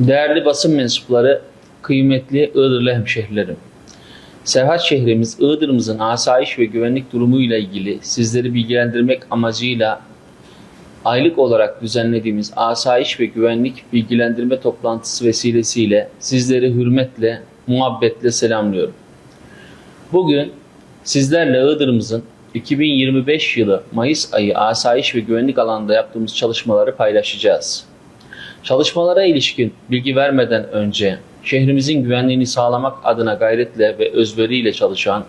Değerli basın mensupları, kıymetli Iğdırlı hemşehrilerim. Serhat şehrimiz Iğdır'ımızın asayiş ve güvenlik durumuyla ilgili sizleri bilgilendirmek amacıyla aylık olarak düzenlediğimiz asayiş ve güvenlik bilgilendirme toplantısı vesilesiyle sizleri hürmetle, muhabbetle selamlıyorum. Bugün sizlerle Iğdır'ımızın 2025 yılı Mayıs ayı asayiş ve güvenlik alanında yaptığımız çalışmaları paylaşacağız. Çalışmalara ilişkin bilgi vermeden önce şehrimizin güvenliğini sağlamak adına gayretle ve özveriyle çalışan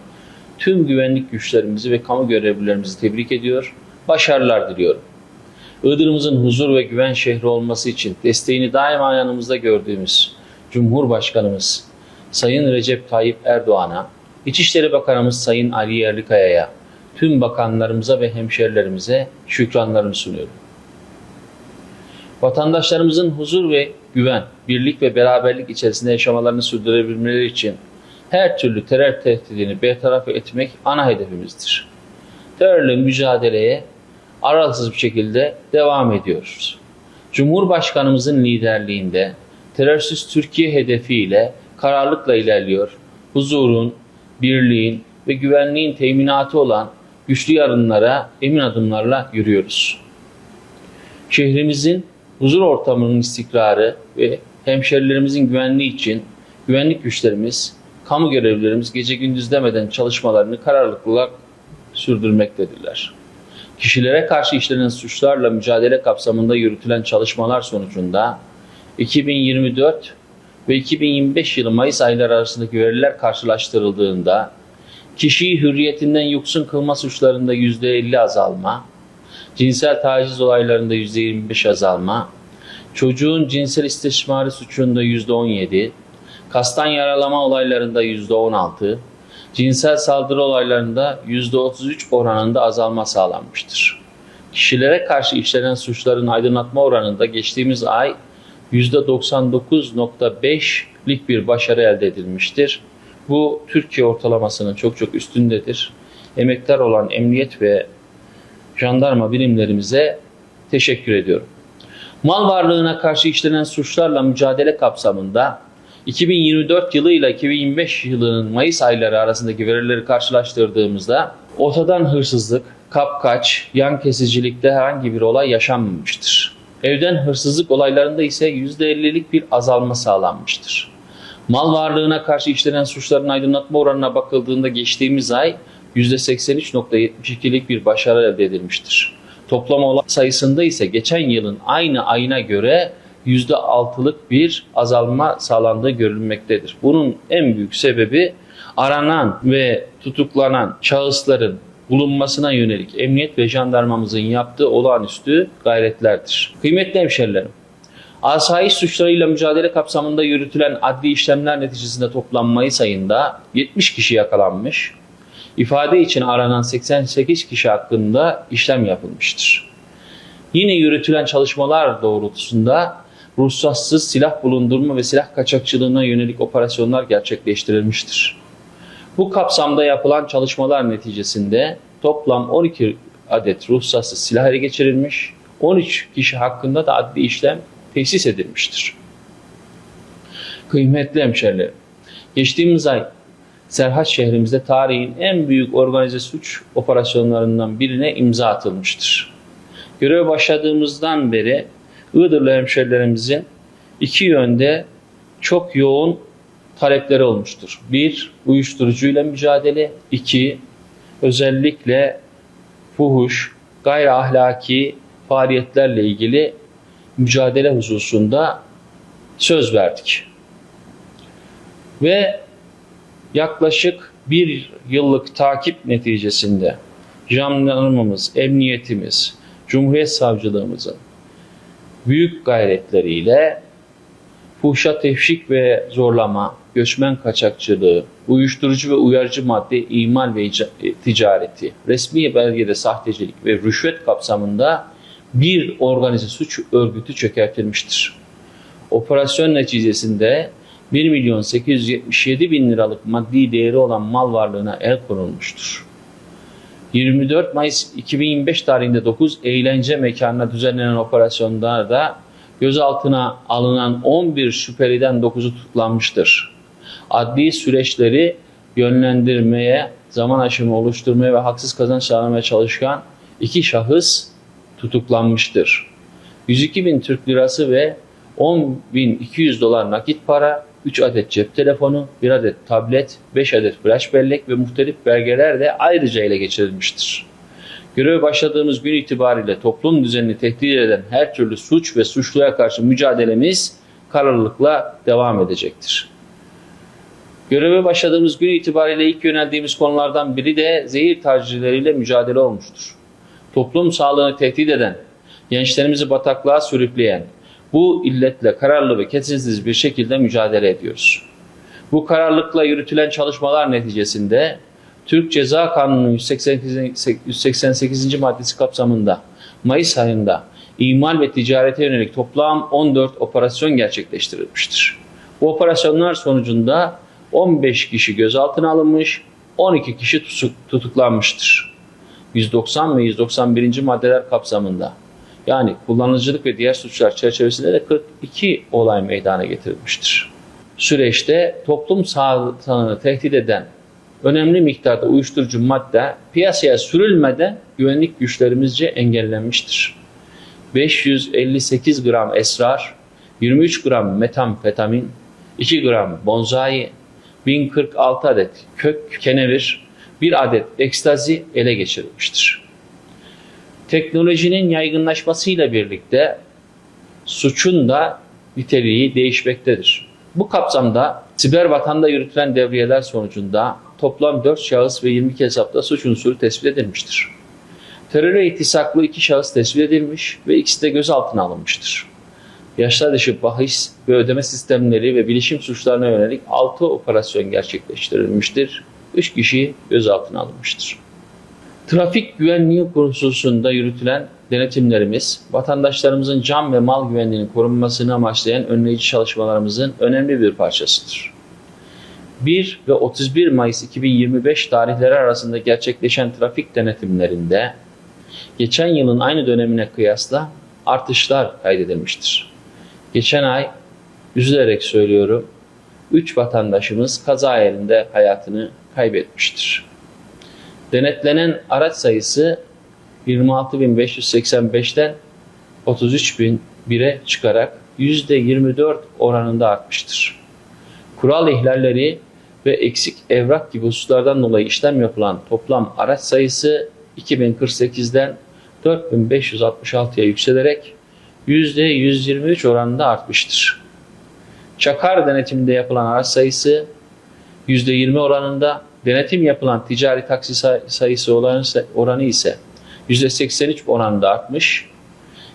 tüm güvenlik güçlerimizi ve kamu görevlilerimizi tebrik ediyor, başarılar diliyorum. Iğdır'ımızın huzur ve güven şehri olması için desteğini daima yanımızda gördüğümüz Cumhurbaşkanımız Sayın Recep Tayyip Erdoğan'a, İçişleri Bakanımız Sayın Ali Yerlikaya'ya, tüm bakanlarımıza ve hemşerilerimize şükranlarımı sunuyorum. Vatandaşlarımızın huzur ve güven, birlik ve beraberlik içerisinde yaşamalarını sürdürebilmeleri için her türlü terör tehdidini bertaraf etmek ana hedefimizdir. Terörle mücadeleye aralıksız bir şekilde devam ediyoruz. Cumhurbaşkanımızın liderliğinde terörsüz Türkiye hedefiyle kararlılıkla ilerliyor. Huzurun, birliğin ve güvenliğin teminatı olan güçlü yarınlara emin adımlarla yürüyoruz. Şehrimizin huzur ortamının istikrarı ve hemşerilerimizin güvenliği için güvenlik güçlerimiz, kamu görevlilerimiz gece gündüz demeden çalışmalarını kararlılıkla sürdürmektedirler. Kişilere karşı işlenen suçlarla mücadele kapsamında yürütülen çalışmalar sonucunda 2024 ve 2025 yılı Mayıs ayları arasındaki veriler karşılaştırıldığında kişiyi hürriyetinden yoksun kılma suçlarında %50 azalma, cinsel taciz olaylarında %25 azalma, çocuğun cinsel istismarı suçunda %17, kastan yaralama olaylarında %16, cinsel saldırı olaylarında %33 oranında azalma sağlanmıştır. Kişilere karşı işlenen suçların aydınlatma oranında geçtiğimiz ay %99.5'lik bir başarı elde edilmiştir. Bu Türkiye ortalamasının çok çok üstündedir. Emektar olan emniyet ve jandarma birimlerimize teşekkür ediyorum. Mal varlığına karşı işlenen suçlarla mücadele kapsamında 2024 yılı ile 2025 yılının Mayıs ayları arasındaki verileri karşılaştırdığımızda ortadan hırsızlık, kapkaç, yan kesicilikte herhangi bir olay yaşanmamıştır. Evden hırsızlık olaylarında ise %50'lik bir azalma sağlanmıştır. Mal varlığına karşı işlenen suçların aydınlatma oranına bakıldığında geçtiğimiz ay %83.72'lik bir başarı elde edilmiştir. Toplam olay sayısında ise geçen yılın aynı ayına göre %6'lık bir azalma sağlandığı görülmektedir. Bunun en büyük sebebi aranan ve tutuklanan şahısların bulunmasına yönelik emniyet ve jandarmamızın yaptığı olağanüstü gayretlerdir. Kıymetli hemşerilerim, asayiş suçlarıyla mücadele kapsamında yürütülen adli işlemler neticesinde toplam Mayıs ayında 70 kişi yakalanmış, ifade için aranan 88 kişi hakkında işlem yapılmıştır. Yine yürütülen çalışmalar doğrultusunda ruhsatsız silah bulundurma ve silah kaçakçılığına yönelik operasyonlar gerçekleştirilmiştir. Bu kapsamda yapılan çalışmalar neticesinde toplam 12 adet ruhsatsız silah ele geçirilmiş, 13 kişi hakkında da adli işlem tesis edilmiştir. Kıymetli hemşerilerim, geçtiğimiz ay Serhat şehrimizde tarihin en büyük organize suç operasyonlarından birine imza atılmıştır. Göreve başladığımızdan beri Iğdırlı hemşerilerimizin iki yönde çok yoğun talepleri olmuştur. Bir, uyuşturucuyla mücadele. iki özellikle fuhuş, gayri ahlaki faaliyetlerle ilgili mücadele hususunda söz verdik. Ve yaklaşık bir yıllık takip neticesinde jandarmamız, emniyetimiz, Cumhuriyet Savcılığımızın büyük gayretleriyle fuhşa teşvik ve zorlama, göçmen kaçakçılığı, uyuşturucu ve uyarıcı madde imal ve e, ticareti, resmi belgede sahtecilik ve rüşvet kapsamında bir organize suç örgütü çökertilmiştir. Operasyon neticesinde 1 milyon 877 bin liralık maddi değeri olan mal varlığına el konulmuştur. 24 Mayıs 2025 tarihinde 9 eğlence mekanına düzenlenen operasyonda da gözaltına alınan 11 şüpheliden 9'u tutuklanmıştır. Adli süreçleri yönlendirmeye, zaman aşımı oluşturmaya ve haksız kazanç sağlamaya çalışan iki şahıs tutuklanmıştır. 102 bin Türk lirası ve 10.200 dolar nakit para, 3 adet cep telefonu, 1 adet tablet, 5 adet flash bellek ve muhtelif belgeler de ayrıca ele geçirilmiştir. Göreve başladığımız gün itibariyle toplum düzenini tehdit eden her türlü suç ve suçluya karşı mücadelemiz kararlılıkla devam edecektir. Göreve başladığımız gün itibariyle ilk yöneldiğimiz konulardan biri de zehir tacirleriyle mücadele olmuştur. Toplum sağlığını tehdit eden, gençlerimizi bataklığa sürükleyen, bu illetle kararlı ve kesintisiz bir şekilde mücadele ediyoruz. Bu kararlılıkla yürütülen çalışmalar neticesinde Türk Ceza Kanunu 188. 188. maddesi kapsamında Mayıs ayında imal ve ticarete yönelik toplam 14 operasyon gerçekleştirilmiştir. Bu operasyonlar sonucunda 15 kişi gözaltına alınmış, 12 kişi tutuk- tutuklanmıştır. 190 ve 191. maddeler kapsamında yani kullanıcılık ve diğer suçlar çerçevesinde de 42 olay meydana getirilmiştir. Süreçte toplum sağlığını tehdit eden önemli miktarda uyuşturucu madde piyasaya sürülmeden güvenlik güçlerimizce engellenmiştir. 558 gram esrar, 23 gram metamfetamin, 2 gram bonzai, 1046 adet kök kenevir, 1 adet ekstazi ele geçirilmiştir. Teknolojinin yaygınlaşmasıyla birlikte suçun da niteliği değişmektedir. Bu kapsamda siber vatanda yürütülen devriyeler sonucunda toplam 4 şahıs ve 22 hesapta suç unsuru tespit edilmiştir. Teröre itisaklı iki şahıs tespit edilmiş ve ikisi de gözaltına alınmıştır. Yaşlar dışı bahis ve ödeme sistemleri ve bilişim suçlarına yönelik 6 operasyon gerçekleştirilmiştir. 3 kişi gözaltına alınmıştır. Trafik güvenliği hususunda yürütülen denetimlerimiz, vatandaşlarımızın can ve mal güvenliğinin korunmasını amaçlayan önleyici çalışmalarımızın önemli bir parçasıdır. 1 ve 31 Mayıs 2025 tarihleri arasında gerçekleşen trafik denetimlerinde geçen yılın aynı dönemine kıyasla artışlar kaydedilmiştir. Geçen ay üzülerek söylüyorum 3 vatandaşımız kaza yerinde hayatını kaybetmiştir. Denetlenen araç sayısı 26.585'ten 33.001'e çıkarak %24 oranında artmıştır. Kural ihlalleri ve eksik evrak gibi hususlardan dolayı işlem yapılan toplam araç sayısı 2048'den 4566'ya yükselerek %123 oranında artmıştır. Çakar denetiminde yapılan araç sayısı %20 oranında, denetim yapılan ticari taksi say- sayısı oranı ise %83 oranında artmış.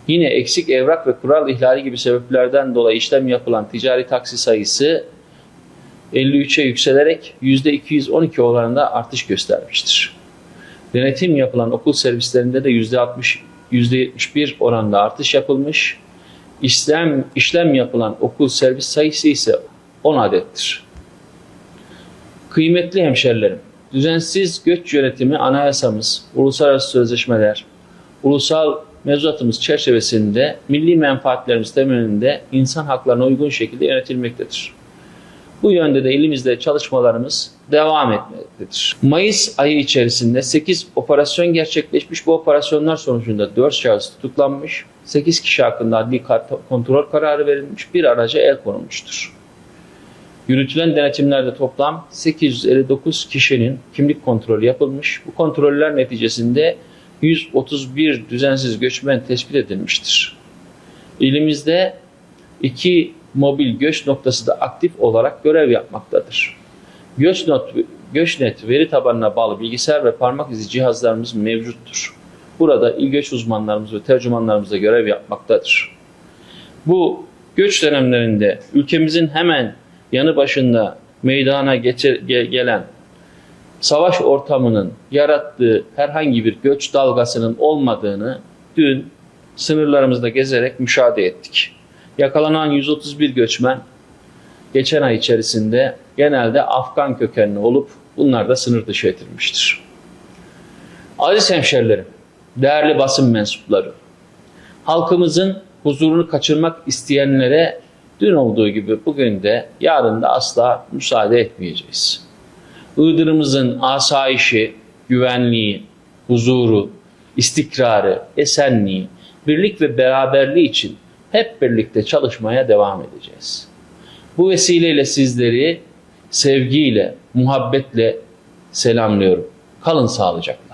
Yine eksik evrak ve kural ihlali gibi sebeplerden dolayı işlem yapılan ticari taksi sayısı 53'e yükselerek %212 oranında artış göstermiştir. Denetim yapılan okul servislerinde de %60, %71 oranında artış yapılmış. İşlem, işlem yapılan okul servis sayısı ise 10 adettir. Kıymetli hemşerilerim, düzensiz göç yönetimi anayasamız, uluslararası sözleşmeler, ulusal mevzuatımız çerçevesinde milli menfaatlerimiz temelinde insan haklarına uygun şekilde yönetilmektedir. Bu yönde de elimizde çalışmalarımız devam etmektedir. Mayıs ayı içerisinde 8 operasyon gerçekleşmiş. Bu operasyonlar sonucunda 4 şahıs tutuklanmış, 8 kişi hakkında adli kontrol kararı verilmiş, bir araca el konulmuştur. Yürütülen denetimlerde toplam 859 kişinin kimlik kontrolü yapılmış. Bu kontroller neticesinde 131 düzensiz göçmen tespit edilmiştir. İlimizde iki mobil göç noktası da aktif olarak görev yapmaktadır. Göçnot, Göçnet veri tabanına bağlı bilgisayar ve parmak izi cihazlarımız mevcuttur. Burada il göç uzmanlarımız ve tercümanlarımız da görev yapmaktadır. Bu göç dönemlerinde ülkemizin hemen yanı başında meydana geçe- ge- gelen savaş ortamının yarattığı herhangi bir göç dalgasının olmadığını dün sınırlarımızda gezerek müşahede ettik. Yakalanan 131 göçmen geçen ay içerisinde genelde Afgan kökenli olup bunlar da sınır dışı edilmiştir. Aziz hemşerilerim, değerli basın mensupları, halkımızın huzurunu kaçırmak isteyenlere dün olduğu gibi bugün de yarın da asla müsaade etmeyeceğiz. Iğdır'ımızın asayişi, güvenliği, huzuru, istikrarı, esenliği, birlik ve beraberliği için hep birlikte çalışmaya devam edeceğiz. Bu vesileyle sizleri sevgiyle, muhabbetle selamlıyorum. Kalın sağlıcakla.